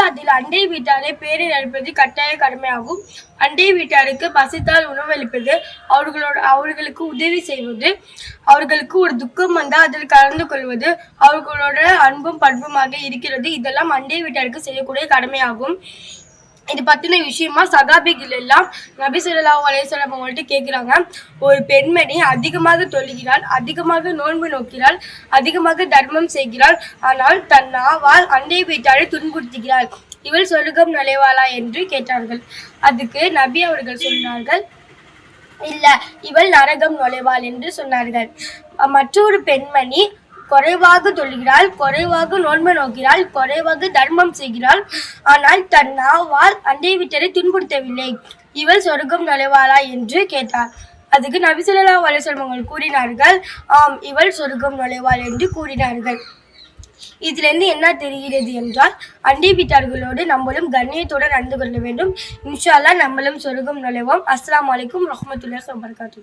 இஸ்லாத்தில் அண்டை வீட்டாரை பேரில் அழைப்பது கட்டாய கடமையாகும். அண்டை வீட்டாருக்கு பசித்தால் உணவளிப்பது அவர்களோட அவர்களுக்கு உதவி செய்வது. அவர்களுக்கு ஒரு துக்கம் வந்தால் அதில் கலந்து கொள்வது. அவர்களோட அன்பும் பண்புமாக இருக்கிறது. இதெல்லாம் அண்டை வீட்டாருக்கு செய்யக்கூடிய கடமையாகும். இது பத்தின விஷயமா சகாபிகள் எல்லாம் நபி ஸல்லல்லாஹு அவங்கள்ட்ட கேட்குறாங்க ஒரு பெண்மணி அதிகமாக தொழுகிறாள் அதிகமாக நோன்பு நோக்கிறாள் அதிகமாக தர்மம் செய்கிறாள் ஆனால் தன் நாவால் அண்டை வீட்டாரை துன்புறுத்துகிறாள். இவள் சொர்க்கம் நுழைவாளா என்று கேட்டார்கள். அதுக்கு நபி அவர்கள் சொன்னார்கள் இல்ல இவள் நரகம் நுழைவாள் என்று சொன்னார்கள். மற்றொரு பெண்மணி குறைவாக தொழுகிறாள் குறைவாக நோன்பு நோக்கிறாள் குறைவாக தர்மம் செய்கிறாள். ஆனால் தன் நாவால் அண்டை வீட்டரை துன்புறுத்தவில்லை. இவள் சொர்க்கம் நுழைவாளா என்று கேட்டார் அதுக்கு நபிசுல்லா ஸல்லல்லாஹு கூறினார்கள் ஆம் இவள் சொர்க்கம் நுழைவாள் என்று கூறினார்கள். இதிலிருந்து என்ன தெரிகிறது என்றால் அண்டை வீட்டார்களோடு நம்மளும் கண்ணியத்துடன் நடந்து கொள்ள வேண்டும். இன்ஷால்லா நம்மளும் சொர்க்கம் நுழைவோம். அஸ்லாம் அலைக்கும் ரஹமத்துல்லா வபரகாத்துஹு.